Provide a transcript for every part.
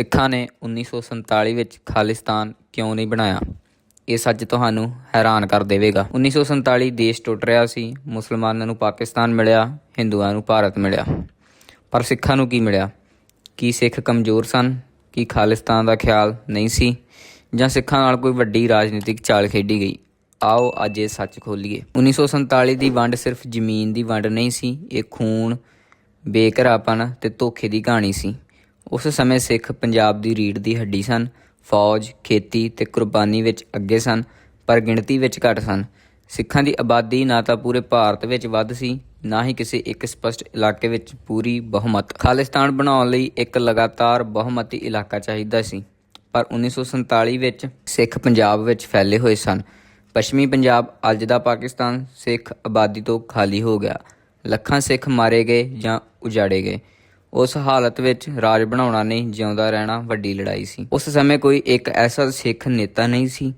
ਸਿੱਖਾਂ ਨੇ 1947 ਵਿੱਚ ਖਾਲਿਸਤਾਨ ਕਿਉਂ ਨਹੀਂ ਬਣਾਇਆ? ਇਹ ਸੱਚ ਤੁਹਾਨੂੰ ਹੈਰਾਨ ਕਰ ਦੇਵੇਗਾ। 1947 ਦੇਸ਼ ਟੁੱਟ ਰਿਹਾ ਸੀ, ਮੁਸਲਮਾਨਾਂ ਨੂੰ ਪਾਕਿਸਤਾਨ ਮਿਲਿਆ, ਹਿੰਦੂਆਂ ਨੂੰ ਭਾਰਤ ਮਿਲਿਆ। ਪਰ ਸਿੱਖਾਂ ਨੂੰ ਕੀ ਮਿਲਿਆ? ਕੀ ਸਿੱਖ ਕਮਜ਼ੋਰ ਸਨ? ਕੀ ਖਾਲਿਸਤਾਨ ਦਾ ਖਿਆਲ ਨਹੀਂ ਸੀ? ਜਾਂ ਸਿੱਖਾਂ ਨਾਲ ਕੋਈ ਵੱਡੀ ਰਾਜਨੀਤਿਕ ਚਾਲ ਖੇਡੀ ਗਈ? ਆਓ ਅੱਜ ਇਹ ਸੱਚ ਖੋਲੀਏ। 1947 ਦੀ ਵੰਡ ਸਿਰਫ ਜ਼ਮੀਨ ਦੀ ਵੰਡ ਨਹੀਂ ਸੀ, ਇਹ ਖੂਨ, ਬੇਘਰਾਪਨ ਤੇ ਧੋਖੇ ਦੀ ਕਹਾਣੀ ਸੀ। ਉਸ ਸਮੇਂ ਸਿੱਖ ਪੰਜਾਬ ਦੀ ਰੀੜ ਦੀ ਹੱਡੀ ਸਨ, ਫੌਜ, ਖੇਤੀ ਤੇ ਕੁਰਬਾਨੀ ਵਿੱਚ ਅੱਗੇ ਸਨ, ਪਰ ਗਿਣਤੀ ਵਿੱਚ ਘੱਟ ਸਨ। ਸਿੱਖਾਂ ਦੀ ਆਬਾਦੀ ਨਾ ਤਾਂ ਪੂਰੇ ਭਾਰਤ ਵਿੱਚ ਵੱਧ ਸੀ, ਨਾ ਹੀ ਕਿਸੇ ਇੱਕ ਸਪਸ਼ਟ ਇਲਾਕੇ ਵਿੱਚ ਪੂਰੀ ਬਹੁਮਤ। ਖਾਲਿਸਤਾਨ ਬਣਾਉਣ ਲਈ ਇੱਕ ਲਗਾਤਾਰ ਬਹੁਮਤੀ ਇਲਾਕਾ ਚਾਹੀਦਾ ਸੀ, ਪਰ 1947 ਵਿੱਚ ਸਿੱਖ ਪੰਜਾਬ ਵਿੱਚ ਫੈਲੇ ਹੋਏ ਸਨ। ਪੱਛਮੀ ਪੰਜਾਬ ਅੱਜ ਦਾ ਪਾਕਿਸਤਾਨ ਸਿੱਖ ਆਬਾਦੀ ਤੋਂ ਖਾਲੀ ਹੋ ਗਿਆ। ਲੱਖਾਂ ਸਿੱਖ ਮਾਰੇ ਗਏ ਜਾਂ ਉਜਾੜੇ ਗਏ। ਉਸ ਹਾਲਤ ਵਿੱਚ ਰਾਜ ਬਣਾਉਣਾ ਨਹੀਂ, ਜਿਉਂਦਾ ਰਹਿਣਾ ਵੱਡੀ ਲੜਾਈ ਸੀ। ਉਸ ਸਮੇਂ ਕੋਈ ਇੱਕ ਐਸਾ ਸਿੱਖ ਨੇਤਾ ਨਹੀਂ ਸੀ,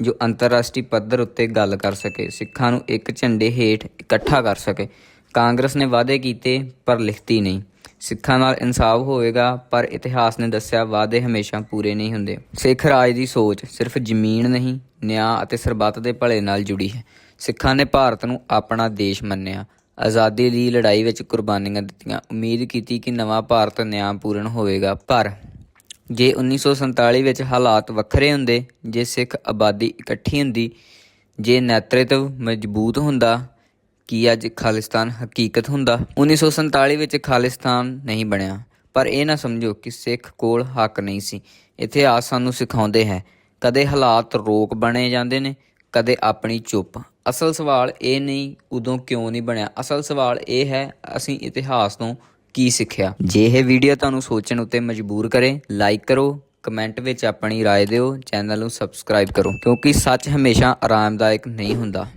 ਜੋ ਅੰਤਰਰਾਸ਼ਟਰੀ ਪੱਧਰ ਉੱਤੇ ਗੱਲ ਕਰ ਸਕੇ, ਸਿੱਖਾਂ ਨੂੰ ਇੱਕ ਝੰਡੇ ਹੇਠ ਇਕੱਠਾ ਕਰ ਸਕੇ। ਕਾਂਗਰਸ ਨੇ ਵਾਅਦੇ ਕੀਤੇ, ਪਰ ਲਿਖਤੀ ਨਹੀਂ। ਸਿੱਖਾਂ ਨਾਲ ਇਨਸਾਫ ਹੋਵੇਗਾ, ਪਰ ਇਤਿਹਾਸ ਨੇ ਦੱਸਿਆ, ਵਾਅਦੇ ਹਮੇਸ਼ਾ ਪੂਰੇ ਨਹੀਂ ਹੁੰਦੇ। ਸਿੱਖ ਰਾਜ ਦੀ ਸੋਚ ਸਿਰਫ ਜ਼ਮੀਨ ਨਹੀਂ, ਨਿਆਂ ਅਤੇ ਸਰਬੱਤ ਦੇ ਭਲੇ ਨਾਲ ਜੁੜੀ ਹੈ। ਸਿੱਖਾਂ ਨੇ ਭਾਰਤ ਨੂੰ ਆਪਣਾ ਦੇਸ਼ ਮੰਨਿਆ। ਆਜ਼ਾਦੀ ਲਈ ਲੜਾਈ ਵਿੱਚ ਕੁਰਬਾਨੀਆਂ ਦਿੱਤੀਆਂ। ਉਮੀਦ ਕੀਤੀ ਕਿ ਨਵਾਂ ਭਾਰਤ ਨਿਆਂਪੂਰਨ ਹੋਵੇਗਾ, ਪਰ ਜੇ 1947 ਵਿੱਚ ਹਾਲਾਤ ਵੱਖਰੇ ਹੁੰਦੇ, ਜੇ ਸਿੱਖ ਆਬਾਦੀ ਇਕੱਠੀ ਹੁੰਦੀ, ਜੇ ਨੇਤਰਤਵ ਮਜ਼ਬੂਤ ਹੁੰਦਾ, ਕੀ ਅੱਜ ਖਾਲਿਸਤਾਨ ਹਕੀਕਤ ਹੁੰਦਾ? 1947 ਵਿੱਚ ਖਾਲਿਸਤਾਨ ਨਹੀਂ ਬਣਿਆ, ਪਰ ਇਹ ਨਾ ਸਮਝੋ ਕਿ ਸਿੱਖ ਕੋਲ ਹੱਕ ਨਹੀਂ ਸੀ। ਇਤਿਹਾਸ ਸਾਨੂੰ ਸਿਖਾਉਂਦੇ ਹੈ, ਕਦੇ ਹਾਲਾਤ ਰੋਕ ਬਣੇ ਜਾਂਦੇ ਨੇ ਕਦੇ ਆਪਣੀ ਚੁੱਪ ਅਸਲ ਸਵਾਲ ਇਹ ਨਹੀਂ ਉਦੋਂ ਕਿਉਂ ਨਹੀਂ ਬਣਿਆ ਅਸਲ ਸਵਾਲ ਇਹ ਹੈ ਅਸੀਂ ਇਤਿਹਾਸ ਤੋਂ ਕੀ ਸਿੱਖਿਆ ਜੇ ਇਹ ਵੀਡੀਓ ਤੁਹਾਨੂੰ ਸੋਚਣ ਉੱਤੇ ਮਜਬੂਰ ਕਰੇ ਲਾਈਕ ਕਰੋ ਕਮੈਂਟ ਵਿੱਚ ਆਪਣੀ رائے ਦਿਓ ਚੈਨਲ ਨੂੰ ਸਬਸਕ੍ਰਾਈਬ ਕਰੋ ਕਿਉਂਕਿ ਸੱਚ ਹਮੇਸ਼ਾ ਆਰਾਮਦਾਇਕ ਨਹੀਂ ਹੁੰਦਾ